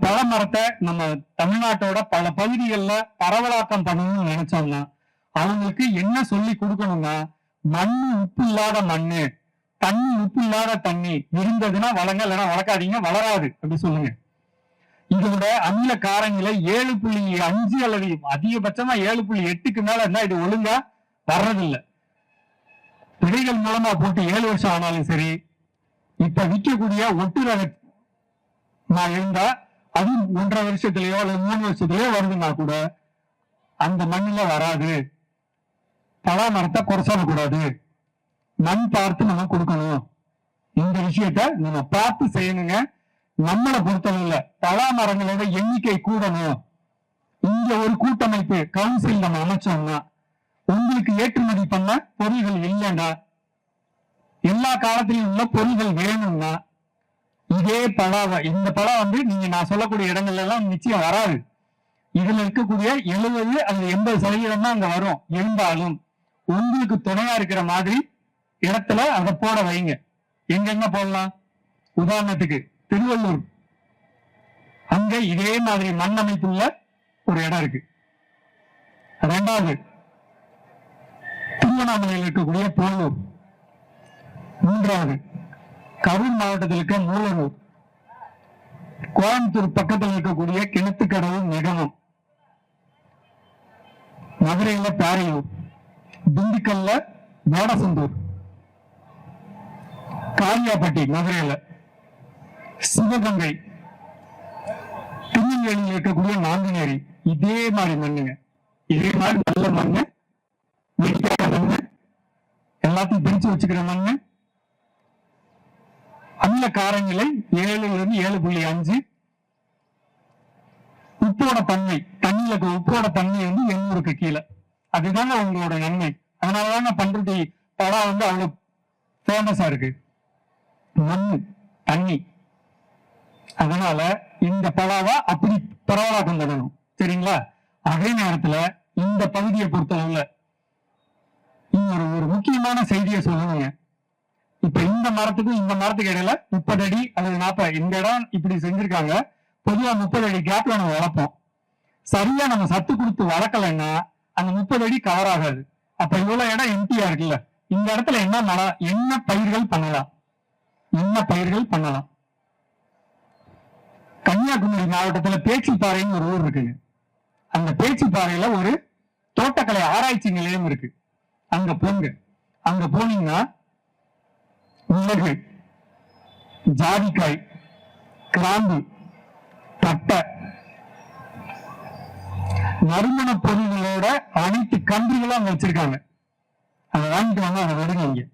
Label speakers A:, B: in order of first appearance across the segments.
A: பழமரத்தை நம்ம தமிழ்நாட்டோட பல பகுதிகளில் பரவலாக்கம் பண்ணணும்னு நினைச்சோம்னா அவங்களுக்கு என்ன சொல்லி கொடுக்கணும்னா மண்ணு உப்பு இல்லாத மண்ணு தண்ணி உப்பு இல்லாத தண்ணி இருந்ததுன்னா வளங்க இல்லைன்னா வளர்க்காதீங்க வளராது அப்படி சொல்லுங்க. இதோட அமில காரங்களை ஏழு புள்ளி அஞ்சு அல்லது அதிகபட்சமா ஏழு புள்ளி எட்டுக்கு மேல இருந்தா இது ஒழுங்கா வர்றதில்லை. விதைகள் மூலமா போட்டு ஏழு வருஷம் ஆனாலும் சரி இப்ப விற்கக்கூடிய ஒட்டு ரக நான் இருந்தா அது ஒன்றரை வருஷத்துலயோ அல்லது மூணு வருஷத்துலயோ வருதுன்னா கூட அந்த மண்ணில வராது. பலா மரத்தை குறை சொல்லக்கூடாது மண் பார்த்து நம்ம கொடுக்கணும். இந்த விஷயத்த நம்ம பார்த்து செய்யணுங்க. நம்மளை பொறுத்தளவுல பலா மரங்களோட எண்ணிக்கை கூடணும். இங்க ஒரு கூட்டமைப்பு கவுன்சில் நம்ம அமைச்சோம்னா உங்களுக்கு ஏற்றுமதி பண்ண பொருள்கள் இல்லைன்னா எல்லா காலத்திலும் உள்ள பொருள்கள் வேணும்னா இதே படம் இந்த படம் வந்து நீங்க நான் சொல்லக்கூடிய இடங்கள்ல எல்லாம் நிச்சயம் வராது. இதுல இருக்கக்கூடிய எழுபது அல்லது எண்பது சதவீதம் தான் அங்க வரும் இருந்தாலும் உங்களுக்கு துணையா இருக்கிற மாதிரி இடத்துல அதை போட வைங்க. எங்கெங்க போடலாம்? உதாரணத்துக்கு திருவள்ளூர். அங்க இதே மாதிரி மண் அமைப்புள்ள ஒரு இடம் இருக்கு. ரெண்டாவது திருவண்ணாமலையில் இருக்கக்கூடிய போலூர். மூன்றாவது கரூர் மாவட்டத்தில் இருக்க மூலனூர். கோயம்புத்தூர் பக்கத்தில் இருக்கக்கூடிய கிணத்துக்கடவு நெகமம் மதுரையில பேரையூர். திண்டுக்கல்ல வேடசந்தூர். காரியாப்பட்டி மதுரையில. சிவகங்கை. திருநெல்வேலியில் இருக்கக்கூடிய நாங்குநேரி. இதே மாதிரி மண்ணுங்க. இதே மாதிரி நல்ல மண்ணு. வெடிக்காத மண்ணு. எல்லாத்தையும் பிரிச்சு வச்சுக்கிற மண்ணு. அமில காரநிலை ஏழுல இருந்து ஏழு புள்ளி அஞ்சு உப்போட தன்மை தண்ணியில இருக்க உப்போட தன்மை வந்து எண்ணூறுக்கு கீழே. அதுதாங்க உங்களோட நன்மை அதனாலதாங்க பண்ருட்டி படம் வந்து அவ்வளவு ஃபேமஸா இருக்கு. மண் தண்ணி. அதனால இந்த பலாவா அப்படி பரவலா கொண்டாடணும் சரிங்களா? அதே நேரத்துல இந்த பகுதியை பொறுத்தளவுல இன்னொரு ஒரு முக்கியமான செய்தியை சொல்லணுங்க. இப்ப இந்த மரத்துக்கும் இந்த மரத்துக்கு இடையில முப்பது அடி அல்லது நாற்பது இந்த இடம் இப்படி செஞ்சிருக்காங்க. பொதுவா முப்பது அடி கேப்ல நம்ம வளர்ப்போம். சரியா நம்ம சத்து கொடுத்து வளர்க்கலன்னா அந்த முப்பது அடி கவர் ஆகாது. அப்ப இவ்வளவு இடம் எம்டியா இருக்குல்ல. இந்த இடத்துல என்ன மரம் என்ன பயிர்கள் பண்ணலாம்? என்ன பயிர்கள் பண்ணலாம்? கன்னியாகுமரி மாவட்டத்துல பேச்சிப்பாறைன்னு ஒரு ஊர் இருக்குங்க. அந்த பேச்சிப்பாறையில ஒரு தோட்டக்கலை ஆராய்ச்சி நிலையம் இருக்கு. அங்க போங்க. அங்க போனீங்கன்னா மிளகு ஜாதிக்காய் கிராம்பு தட்டை. நறுமண பொருள்களோட அனைத்து கன்றுகளும் அங்க வச்சிருக்காங்க. அதை வாங்கிட்டு வாங்க அதை விடுங்க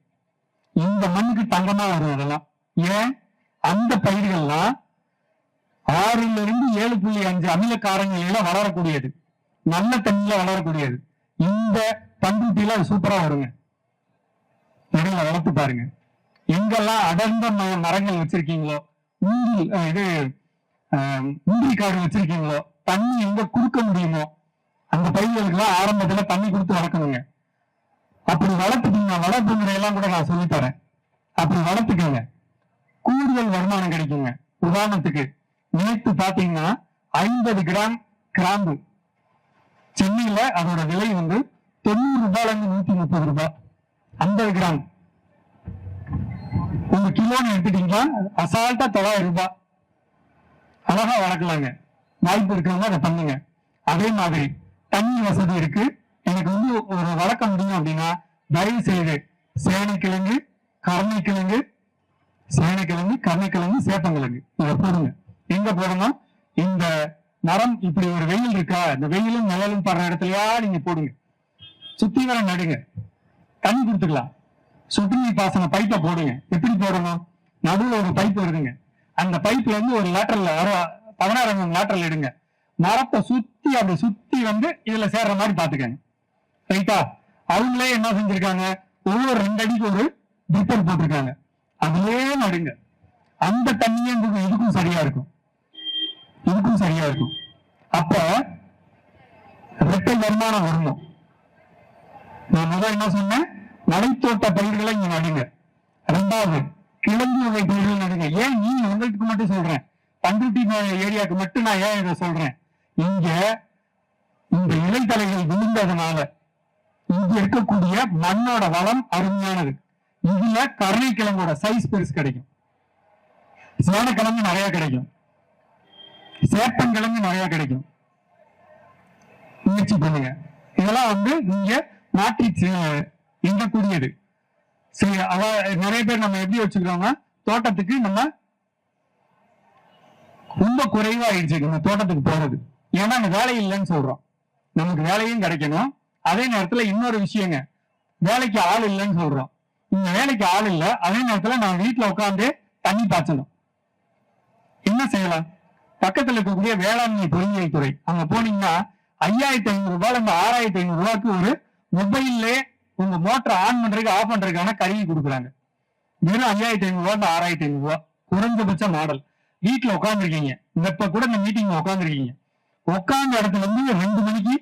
A: இந்த மண்ணுக்கு தங்கமா வரும் அதெல்லாம் ஏன்? அந்த பயிர்கள்லாம் ஆறுல இருந்து ஏழு புள்ளி அஞ்சு அமில காரங்களில வளரக்கூடியது. நல்ல தண்ணியில வளரக்கூடியது. இந்த பண்ருட்டியில அது சூப்பரா வருங்க. இடையில வளர்த்து பாருங்க. எங்கெல்லாம் அடர்ந்த ம- மரங்கள் வச்சிருக்கீங்களோ இந்தி இது அஹ், காடு வச்சிருக்கீங்களோ தண்ணி எங்க கொடுக்க முடியுமோ அந்த பயிர்களுக்கெல்லாம் ஆரம்பத்துல தண்ணி கொடுத்து வளர்க்கணுங்க. அப்படி வளர்த்துட்டீங்க வளர்ப்பு முறையெல்லாம் கூட நான் சொல்லித்தரேன் அப்படி வளர்த்துக்கோங்க. கூடுதல் வருமானம் கிடைக்குங்க. உதாரணத்துக்கு நேற்று பாத்தீங்கன்னா ஐம்பது கிராம் கிராம்பு. சென்னையில அதோட விலை வந்து தொண்ணூறு ரூபாயில இருந்து நூத்தி முப்பது ரூபாய். ஐம்பது கிராம். உங்க கிலோன்னு எடுத்துட்டீங்கன்னா அசால்ட்டா தொள்ளாயிரம் ரூபாய். அழகா வளர்க்கலாங்க. வாய்ப்பு இருக்கிறவங்க அதை பண்ணுங்க. அதே மாதிரி தண்ணி வசதி இருக்கு. எனக்கு வந்து ஒரு வளர்க்க முடியும் அப்படின்னா தயவு செய்து சேனைக்கிழங்கு கருணைக்கிழங்கு சேனைக்கிழங்கு கருணைக்கிழங்கு சேப்பங்கிழங்கு இதை போடுங்க. எங்க போடணும்? இந்த மரம் இப்படி ஒரு வெயில் இருக்கா? இந்த வெயிலும் நிழலும் படுற இடத்துலயா நீங்க போடுங்க. சுத்தி வர நடுங்க. தண்ணி கொடுத்துக்கலாம். சொட்டு நீர் பாசன பைப்பை போடுங்க எப்படி போடணும்? நடுவுல ஒரு பைப் வருதுங்க. அந்த பைப்ல இருந்து ஒரு லேட்டர்ல வர பதினாறு mm அங்கம் லேட்டர்ல எடுங்க. மரத்தை சுத்தி அப்படி சுத்தி வந்து இதுல சேர்ற மாதிரி பாத்துக்கங்க ரைட்டா அவங்களே என்ன செஞ்சிருக்காங்க? ஒவ்வொரு ரெண்டு அடிக்கு ஒரு ட்ரிப்பர் போட்டிருக்காங்க. அதுலயே நடுங்க. அந்த தண்ணியே இதுக்கும் சரியா இருக்கும். இதுக்கும் சரியா இருக்கும். அப்ப ரெட்டை வருமானம் வரணும். நான் முதல் என்ன சொன்னேன்? மலைத்தோட்ட பயிர்களை இங்க நடுங்க. ரெண்டாவது கிழங்கு வகை பயிர்கள் நடுங்க. ஏன் நீ உங்களுக்கு மட்டும் சொல்றேன்? பண்ருட்டி ஏரியாவுக்கு மட்டும் நான் ஏன் இதை சொல்றேன்? இங்க இந்த இலைத்தலைகள் விழுந்ததுனால இங்க இருக்கக்கூடிய மண்ணோட வளம் அருமையானது. இதுல கருணைக்கிழங்கோட சைஸ் பெருசு கிடைக்கும். சேனக்கிழங்கு நிறைய கிடைக்கும். சேப்பங்கிழங்கு நிறைய கிடைக்கும். முயற்சி பண்ணுங்க. இதெல்லாம் வந்து நீங்க மாற்றி இந்த குடியது சரி அதாவது நிறைய பேர் நம்ம எப்படி வச்சுக்கிறோம்னா தோட்டத்துக்கு நம்ம ரொம்ப குறைவாயிடுச்சு நம்ம தோட்டத்துக்கு போறது. ஏன்னா அந்த வேலை இல்லைன்னு சொல்றோம். நமக்கு வேலையும் கிடைக்கணும். அதே நேரத்துல இன்னொரு விஷயங்க. வேலைக்கு ஆள் இல்லைன்னு சொல்றோம். இந்த வேலைக்கு ஆள் இல்ல அதே நேரத்துல நான் வீட்டுல உட்காந்து தண்ணி பாய்ச்சணும். என்ன செய்யலாம்? பக்கத்துல இருக்கக்கூடிய வேளாண்மை பொறியியல் துறை. அங்க போனீங்கன்னா ஐயாயிரத்தி ஐநூறு ரூபாய் ஆறாயிரத்தி ஐநூறு ரூபாய்க்கு ஒரு மொபைல்லே உங்க மோட்டர் ஆன் பண்றதுக்கு ஆஃப் பண்றதுக்கான கருவி கொடுக்குறாங்க. வெறும் ஐயாயிரத்தி ஐநூறு ரூபா ஆறாயிரத்தி ஐநூறு ரூபா குறைஞ்சபட்ச மாடல் வீட்டுல உட்காந்துருக்கீங்க இப்ப கூட இந்த மீட்டிங் உட்காந்துருக்கீங்க உட்காந்த இடத்துல இருந்து ரெண்டு மணிக்கு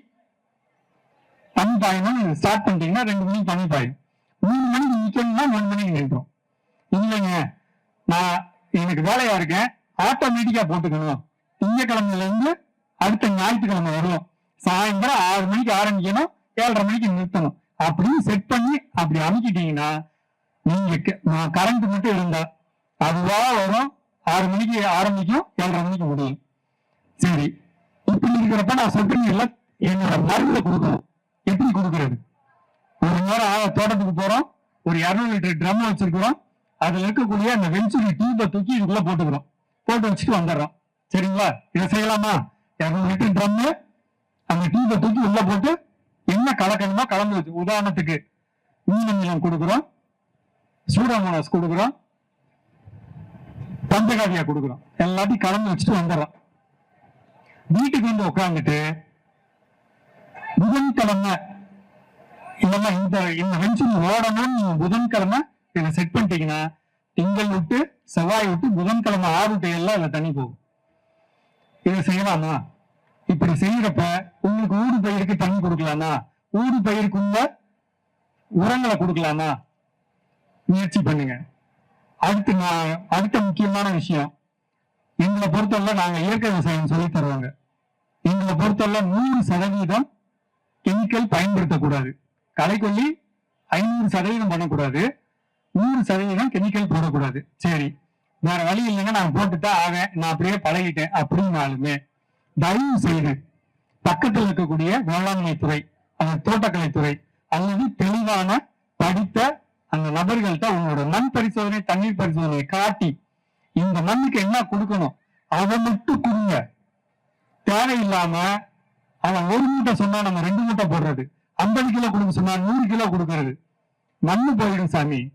A: பணி பாயணும் ஸ்டார்ட் பண்ணிட்டீங்கன்னா ரெண்டு மணிக்கு பணி பாயும். மூணு மணிக்கு நிக்கணும்னா மூணு மணிக்கு நின்றோம் இல்லைங்க. நான் எனக்கு வேலையா இருக்கேன். ஆட்டோமேட்டிக்கா போட்டுக்கணும். திங்கக்கிழமையில இருந்து அடுத்த ஞாயிற்றுக்கிழமை வரும். சாயந்தரம் ஆறு மணிக்கு ஆரம்பிக்கணும். ஏழரை மணிக்கு நிறுத்தணும். அப்படின்னு செட் பண்ணி அப்படி அமைக்கிட்டீங்கன்னா நீங்க கரண்ட் மட்டும் இருந்தா அதுவா வரும். ஆறு மணிக்கு ஆரம்பிக்கும் ஏழரை மணிக்கு முடியும். சரி. இப்படி இருக்கிறப்ப நான் சொல்றீங்கல்ல என்னோட மருந்தை கொடுக்கணும். எப்படி கொடுக்கறது? ஒரு நேரம் தோட்டத்துக்கு போறோம். ஒரு இரநூறு லிட்டர் ட்ரம் வச்சிருக்கிறோம். அதுல இருக்கக்கூடிய அந்த வெஞ்சுரி டியூபை தூக்கி இதுக்குள்ள போட்டுக்கிறோம். போட்டு வச்சுட்டு வந்துடுறோம். சரிங்களா? இதை செய்யலாமா? இரநூறு லிட்டர் ட்ரம்மு அந்த டியூபை தூக்கி உள்ள போட்டு என்ன கலக்கணுமோ கலந்து வச்சு. உதாரணத்துக்கு மீனமிலம் கொடுக்குறோம் சூடாமோனாஸ் கொடுக்குறோம் பஞ்சகாவியா கொடுக்குறோம். எல்லாத்தையும் கலந்து வச்சுட்டு வந்துடுறோம். வீட்டுக்கு வந்து உட்காந்துட்டு புதன்கிழமை இல்லைன்னா இந்த இந்த வெஞ்சன் ஓடணும்னு நீங்க புதன்கிழமை இதை செட் பண்ணிட்டீங்கன்னா திங்கள் விட்டு செவ்வாய் விட்டு புதன்கிழமை ஆறு டு எல்லாம் இதுல தண்ணி போகும் இதை செய்யலாமா? இப்படி செய்யறப்ப உங்களுக்கு ஊடு பயிருக்கு தண்ணி கொடுக்கலாமா? ஊடு பயிருக்குள்ள உரங்களை கொடுக்கலாமா? முயற்சி பண்ணுங்க. அடுத்து நான் அடுத்த முக்கியமான விஷயம். எங்களை பொறுத்தவரை நாங்க இயற்கை விவசாயம் சொல்லி தருவாங்க. எங்களை பொறுத்தவரை நூறு சதவீதம் கெமிக்கல் பயன்படுத்தக்கூடாது. களைக்கொல்லி ஐநூறு சதவீதம் பண்ணக்கூடாது. நூறு சதவீதம் கெமிக்கல் போடக்கூடாது. சரி வேற வழி இல்லைங்க நான் போட்டுட்டா ஆவேன். நான் அப்படியே பழகிட்டேன் அப்படின்னாலுமே தயவு செய்து பக்கத்தில் இருக்கக்கூடிய வேளாண்மை துறை அந்த தோட்டக்கலை துறை அல்லது தெளிவான படித்த அந்த நபர்கள்ட்ட உங்களோட மண் பரிசோதனை தண்ணீர் பரிசோதனையை காட்டி இந்த மண்ணுக்கு என்ன கொடுக்கணும் அதை மட்டும் கொடுங்க. தேவையில்லாம அவன் ஒரு மூட்டை சொன்னா நம்ம ரெண்டு மூட்டை போடுறது ஐம்பது கிலோ கொடுக்க சொன்னா நூறு கிலோ கொடுக்கறது. மண்ணு போயிடும் சாமி.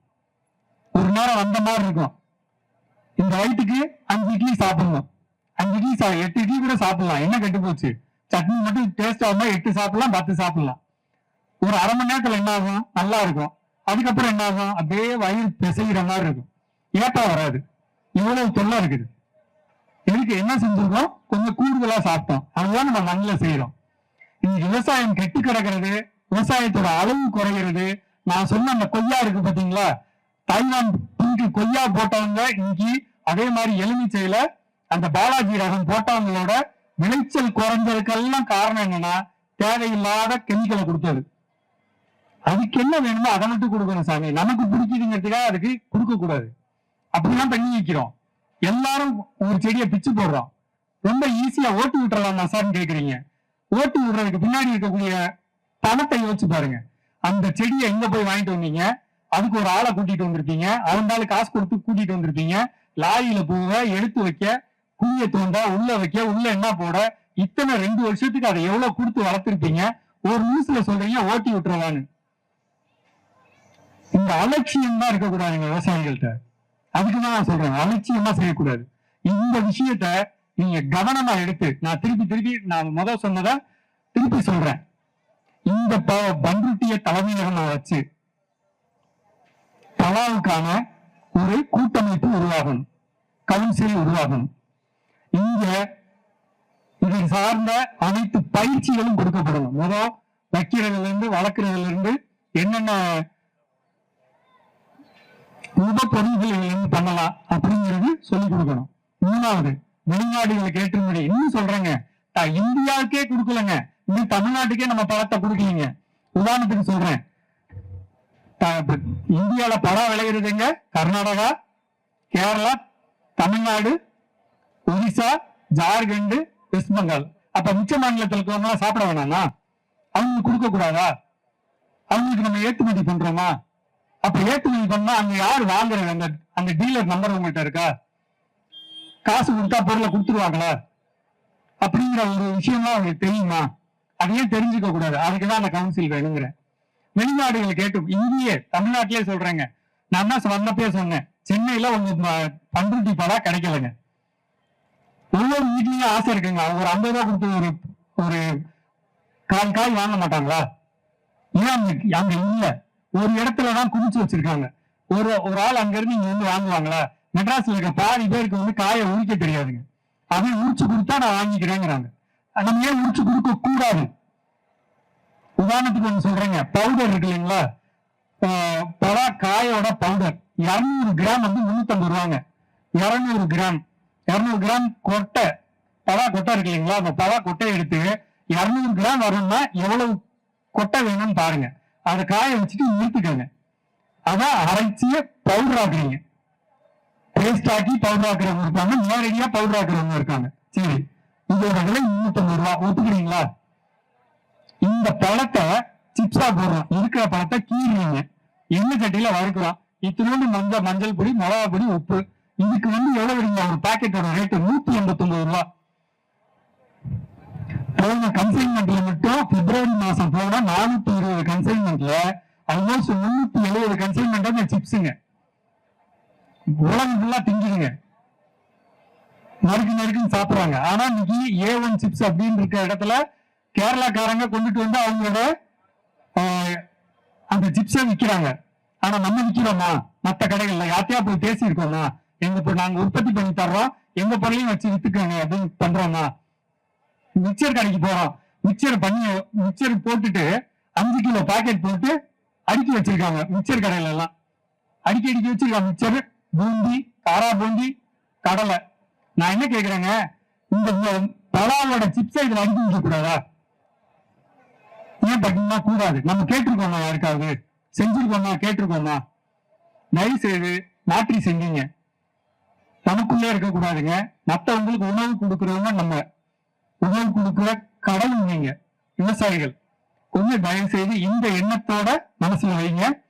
A: ஒரு நேரம் அந்த மாதிரி இருக்கும். இந்த வயிற்றுக்கு அஞ்சு இட்லி சாப்பிடணும். அஞ்சு டீ சா எட்டு டீ கூட சாப்பிடலாம். என்ன கெட்டு போச்சு? சட்னி மட்டும் டேஸ்ட் ஆகுமா எட்டு சாப்பிடலாம் பத்து சாப்பிடலாம். ஒரு அரை மணி நேரத்துல என்ன ஆகும்? நல்லா இருக்கும். அதுக்கப்புறம் என்ன ஆகும்? அப்படியே வயிறு பிசைகிற மாதிரி இருக்கும். ஏப்பா வராது. இவ்வளவு தொல்லை இருக்குது. இதுக்கு என்ன செஞ்சிருக்கோம்? கொஞ்சம் கூடுதலா சாப்பிட்டோம். அதுதான் நம்ம மண்ணில் செய்யறோம் இன்னைக்கு விவசாயம் கெட்டு கிடக்கிறது விவசாயத்தோட அளவு குறைகிறது நான் சொன்ன அந்த கொய்யா இருக்கு பாத்தீங்களா? தைவான் கொய்யா போட்டவங்க இன்னைக்கு அதே மாதிரி எலுமிச்சையில அந்த பாலாஜி ரகம் போட்டவங்களோட விளைச்சல் குறைஞ்சதுக்கெல்லாம் காரணம் என்னன்னா தேவையில்லாத கெமிக்கலை கொடுத்தது. அதுக்கு என்ன வேணுமோ அதை மட்டும் கொடுக்கணும் சாமி. நமக்கு பிடிக்குதுங்கிறதுக்காக அதுக்கு கொடுக்க கூடாது அப்படிதான் பண்ணி வைக்கிறோம். எல்லாரும் ஒரு செடியை பிச்சு போடுறோம். ரொம்ப ஈஸியா ஓட்டு விட்டுறலாமா சார்னு கேக்குறீங்க. ஓட்டு விடுறதுக்கு பின்னாடி இருக்கக்கூடிய பணத்தை யோசிச்சு பாருங்க. அந்த செடியை எங்க போய் வாங்கிட்டு வந்தீங்க? அதுக்கு ஒரு ஆளை கூட்டிட்டு வந்திருப்பீங்க அவனால காசு கொடுத்து கூட்டிட்டு வந்திருப்பீங்க லாரியில போக எடுத்து வைக்க குழிய தோண்ட உள்ள வைக்க உள்ள என்ன போட இத்தனை ரெண்டு வருஷத்துக்கு அதை எவ்வளவு கொடுத்து வளர்த்திருப்பீங்க? ஒரு நியூஸ்ல சொல்றீங்க ஓட்டி விட்டுறலான்னு. இந்த அலட்சியம் தான் இருக்கக்கூடாதுங்க விவசாயிகள்கிட்ட. அதுக்குதான் நான் சொல்றேன் அலட்சியமா செய்யக்கூடாது. இந்த விஷயத்த நீங்க கவனமா எடுத்து நான் திருப்பி திருப்பி நான் முதல் சொன்னதை திருப்பி சொல்றேன். இந்த ப- பண்ருட்டிய தலைமையகமா வச்சு தலாவுக்கான ஒரு கூட்டமைப்பு உருவாகும் கவுன்சில் உருவாகும் இங்க இதை சார்ந்த அனைத்து பயிற்சிகளும் கொடுக்கப்படணும் முதல் வைக்கிறதுல இருந்து வளர்க்கறதுல இருந்து என்னென்ன உப பொருள்கள் இருந்து பண்ணலாம் அப்படிங்கிறது சொல்லிக் கொடுக்கணும். மூணாவது வெளிநாடுகளுக்கு ஏற்றுமதி. இன்னும் சொல்றேங்க. இந்தியாவுக்கே கொடுக்கலங்க. இன்னும் தமிழ்நாட்டுக்கே நம்ம பழத்தை கொடுக்கலீங்க. உதாரணத்துக்கு சொல்றேன். இந்தியால படம் விளையிறதுங்க கர்நாடகா கேரளா தமிழ்நாடு ஒரிசா ஜார்க்கண்ட் வெஸ்ட் பெங்கால். அப்ப மிச்ச மாநிலத்தில் இருக்கவங்க சாப்பிட வேணாமா? அவங்களுக்கு கொடுக்க கூடாதா? அவங்களுக்கு நம்ம ஏற்றுமதி பண்றோமா? அப்ப ஏற்றுமதி பண்ணா அங்க யார் வாங்குறது? அந்த அந்த டீலர் நம்பர் உங்கள்கிட்ட இருக்கா? காசு கொடுத்தா பொருளை கொடுத்துருவாங்களா? அப்படிங்கிற ஒரு விஷயம்லாம் அவங்களுக்கு தெரியுமா? அதையும் தெரிஞ்சுக்க கூடாது? அதுக்குதான் அந்த கவுன்சில் வேணுங்கிறேன். வெளிநாடுகளை கேட்டும். இங்கேயே தமிழ்நாட்டிலே சொல்றேங்க. நான் தான் வந்தப்பே சொன்னேன். சென்னையில உங்க ம- பண்ருட்டி கிடைக்கலங்க. ஒவ்வொரு வீட்லயும் ஆசை இருக்குங்க. ஒரு ஐம்பது ரூபா கொடுத்து ஒரு ஒரு கால் காய் வாங்க மாட்டாங்களா? ஏன் அங்க அங்க இல்ல. ஒரு இடத்துலதான் குமிச்சு வச்சிருக்காங்க. ஒரு ஒரு ஆள் அங்க இருந்து இங்க வந்து வாங்குவாங்களா? மெட்ராஸ்ல இருக்க பாதி பேருக்கு வந்து காயை உரிக்க தெரியாதுங்க. அவன் உரிச்சு கொடுத்தா நான் வாங்கிக்கிறேங்கிறாங்க. நம்ம ஏன் உரிச்சு கொடுக்க கூடாது? உதாரணத்துக்கு ஒண்ணு சொல்றேங்க. பவுடர் இருக்கு இல்லைங்களா? ஆஹ் பலா காயோட பவுடர் இருநூறு கிராம் வந்து முன்னூத்தம்பது ரூபாங்க. இருநூறு கிராம் இருநூறு கிராம் கொட்டை பவா கொட்டை இருக்கு இல்லைங்களா? அந்த பலா கொட்டையை எடுத்து இருநூறு கிராம் வரணும்னா எவ்வளவு கொட்டை வேணும்னு பாருங்க. அதை காய வச்சுட்டு நிறுத்துக்கோங்க அதான் அரைச்சிய பவுடர் ஆக்குறீங்க. பேஸ்ட் ஆக்கி பவுடர் ஆக்குறவங்க இருப்பாங்க. நேரடியா பவுடர் ஆக்குறவங்க இருக்காங்க. சரி. இதோட விலை முன்னூத்தம்பது ரூபா. ஒத்துக்கிறீங்களா? இந்த பழத்தை சிப்ஸா போடுறோம். இருக்கிற பழத்தை கீறுறீங்க. எண்ணெய் சட்டியில வறுக்கிறோம். இத்தினோண்டு மஞ்சள் மஞ்சள் பொடி மிளகா பொடி உப்பு. இதுக்கு வந்து எவ்வளவு வருங்க ஒரு பாக்கெட்டோட ரேட்டு நூத்தி எண்பத்தி ஒன்பது ரூபா. போன கன்சைன்மெண்ட்ல மட்டும் பிப்ரவரி மாசம் போனா நானூத்தி இருபது கன்சைன்மெண்ட்ல ஆல்மோஸ்ட் முன்னூத்தி எழுபது கன்சைன்மெண்டா அந்த சிப்ஸுங்க உலகம் ஃபுல்லா திங்குதுங்க. நறுக்கு நறுக்குன்னு சாப்பிடுறாங்க. ஆனா இன்னைக்கு ஏ ஒன் சிப்ஸ் அப்படின்னு இருக்க இடத்துல கேரளாக்காரங்க கொண்டுட்டு வந்து அவங்களோட ஆஹ், அந்த சிப்ஸை விக்கிறாங்க ஆனா நம்ம விக்கிறோமா? மற்ற கடைகள்ல யார்ட்டையா போய் பேசியிருக்கோமா? எங்க இப்போ நாங்க உற்பத்தி பண்ணி தர்றோம். எங்க பொருளையும் வச்சு வித்துக்கோங்க அப்படின்னு பண்றோமா? மிக்சர் கடைக்கு போறோம். மிக்சர் பண்ணி மிக்சர் போட்டுட்டு அஞ்சு கிலோ பாக்கெட் போட்டு அடுக்கி வச்சிருக்காங்க மிக்சர் கடையில எல்லாம் அடுக்கி அடுக்கி வச்சிருக்காங்க மிக்சர் பூந்தி காரா பூந்தி கடலை. நான் என்ன கேக்குறேங்க? இந்த இந்த பலாவோட சிப்ஸை இதுல அடுக்கி வைக்க கூடாதா ஏன் பாத்தீங்கன்னா கூடாது? நம்ம கேட்டிருக்கோமா யாருக்காவது? செஞ்சிருக்கோமா? கேட்டிருக்கோமா? தயவு செய்து மாற்றி செஞ்சீங்க. நமக்குள்ளே இருக்கக்கூடாதுங்க. மற்றவங்களுக்கு மத்தவங்களுக்கு உணவு கொடுக்கறவங்க நம்ம. உணவு கொடுக்கிற கடவுள் நீங்க. விவசாயிகள். கொஞ்சம் தயவு செய்து இந்த எண்ணத்தோட மனசுல வைங்க.